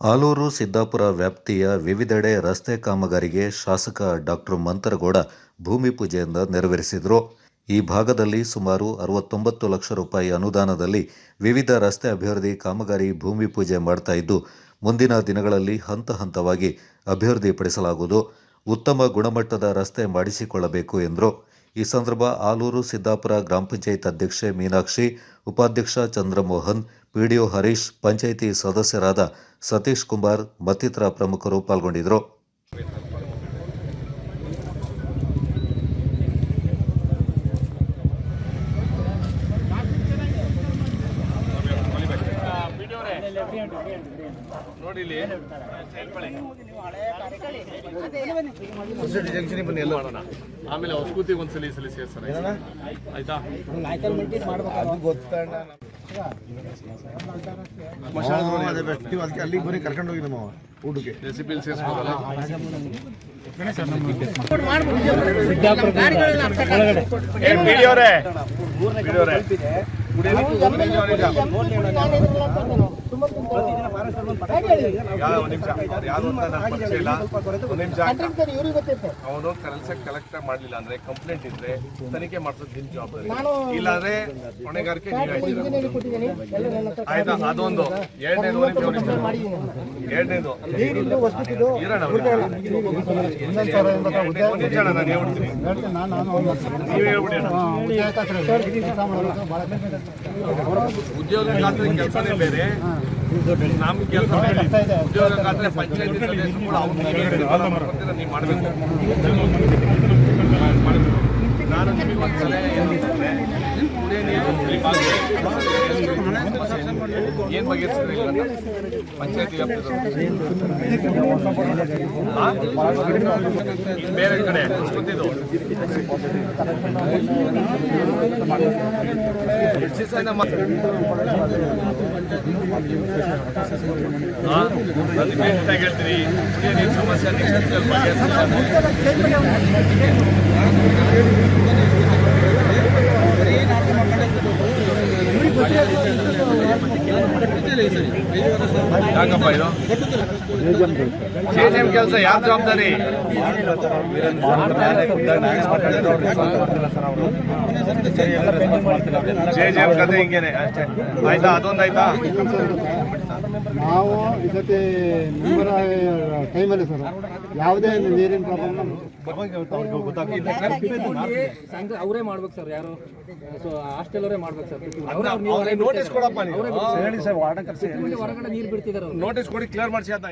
ಆಲೂರು ಸಿದ್ದಾಪುರ ವ್ಯಾಪ್ತಿಯ ವಿವಿಧೆಡೆ ರಸ್ತೆ ಕಾಮಗಾರಿಗೆ ಶಾಸಕ ಡಾಕ್ಟರ್ ಮಂತರಗೌಡ ಭೂಮಿ ಪೂಜೆಯಿಂದ ನೆರವೇರಿಸಿದರು. ಈ ಭಾಗದಲ್ಲಿ ಸುಮಾರು ಅರವತ್ತೊಂಬತ್ತು ಲಕ್ಷ ರೂಪಾಯಿ ಅನುದಾನದಲ್ಲಿ ವಿವಿಧ ರಸ್ತೆ ಅಭಿವೃದ್ಧಿ ಕಾಮಗಾರಿ ಭೂಮಿ ಪೂಜೆ ಮಾಡ್ತಾ ಇದ್ದು, ಮುಂದಿನ ದಿನಗಳಲ್ಲಿ ಹಂತ ಹಂತವಾಗಿ ಅಭಿವೃದ್ಧಿಪಡಿಸಲಾಗುವುದು ಉತ್ತಮ ಗುಣಮಟ್ಟದ ರಸ್ತೆ ಮಾಡಿಸಿಕೊಳ್ಳಬೇಕು ಎಂದರು. ಈ ಸಂದರ್ಭ ಆಲೂರು ಸಿದ್ದಾಪುರ ಗ್ರಾಮ ಪಂಚಾಯತ್ ಅಧ್ಯಕ್ಷೆ ಮೀನಾಕ್ಷಿ, ಉಪಾಧ್ಯಕ್ಷ ಚಂದ್ರಮೋಹನ್ ಪಿಡಿಒ ಹರೀಶ್ ಪಂಚಾಯಿತಿ ಸದಸ್ಯರಾದ ಸತೀಶ್ ಕುಮಾರ್ ಮತ್ತಿತರ ಪ್ರಮುಖರು ಪಾಲ್ಗೊಂಡಿದ್ದರು. ಆಮೇಲೆ ಹೊಸಕೂತಿ ಒಂದ್ಸಲಿ ಸಲ್ಲಿಸಿ ಸರ್ ಆಯ್ತಾ? ಆಯ್ತಾ? ಅದು ಬೆಸ್ಟ್ ನೀವು ಅದಕ್ಕೆ ಅಲ್ಲಿಗೆ ಬರೀ ಕರ್ಕೊಂಡು ಹೋಗಿ ನಮ್ಮ ಊಟಕ್ಕೆ ರೆಸಿಪಿಲ್ ಸೇರಿಸ್ಬೋದಲ್ಲ ಅವನು ಕರೆನ್ಸಕ್ ಕಲೆಕ್ಟ್ ಮಾಡಲಿಲ್ಲ ಅಂದ್ರೆ ಕಂಪ್ಲೇಂಟ್ ಇದ್ರೆ ತನಿಖೆ ಮಾಡಿಸೋದು ನಿಮ್ ಜವಾಬ್ದಾರಿ ಇಲ್ಲಾಂದ್ರೆ ಹೊಣೆಗಾರಿಕೆ. ಆಯ್ತಾ? ಅದೊಂದು. ಎರಡನೇದು ನಾನು ನೀವೇ ಹೇಳ್ಬಿಡಿ. ಉದ್ಯೋಗ ಖಾತ್ರಿ ಕೆಲಸನೇ ಬೇರೆ. ನಮ್ ಸದಸ್ಯರು ಕೂಡ ಮಾಡಬೇಕು. ನಾನು ನಿಮಗೆ ಒಂದು ಸಲಹೆ ಏನು ಬಗೆಹರಿಸಿದ್ರಿ ಇಲ್ಲ ಪಂಚಾಯತಿ ಬೇರೆ ಕಡೆ ಹೇಳ್ತೀನಿ ಸಮಸ್ಯೆ ಜೆ ಕೆಲಸ ಯಾರ ಜವಾಬ್ದಾರಿ? ಜೆ ಕತೆ ಹಿಂಗೇನೆ ಆಯ್ತಾ ಅದೊಂದು ನಾವು ಸತಿ ಮೆಂಬರ್ ಟೈಮಲ್ಲಿ ಸರ್. ಯಾವುದೇ ನೀರಿನ ಪ್ರಾಬ್ಲಮ್ ಅವರೇ ಮಾಡ್ಬೇಕು ಸರ್ ಯಾರು? ಸೊ ಹಾಸ್ಟೆಲ್ ಅವರೇ ಮಾಡ್ಬೇಕು ಸರ್. ಅವ್ರಿಗೆ ನೋಟಿಸ್ ಕೊಡಪ್ಪ ನೀವು. ಹೊರಗಡೆ ನೀರು ಬಿಡ್ತಿದಾರೆ ನೋಟಿಸ್ ಕೊಡಿ ಕ್ಲಿಯರ್ ಮಾಡಿಸಿ ಅಂತ.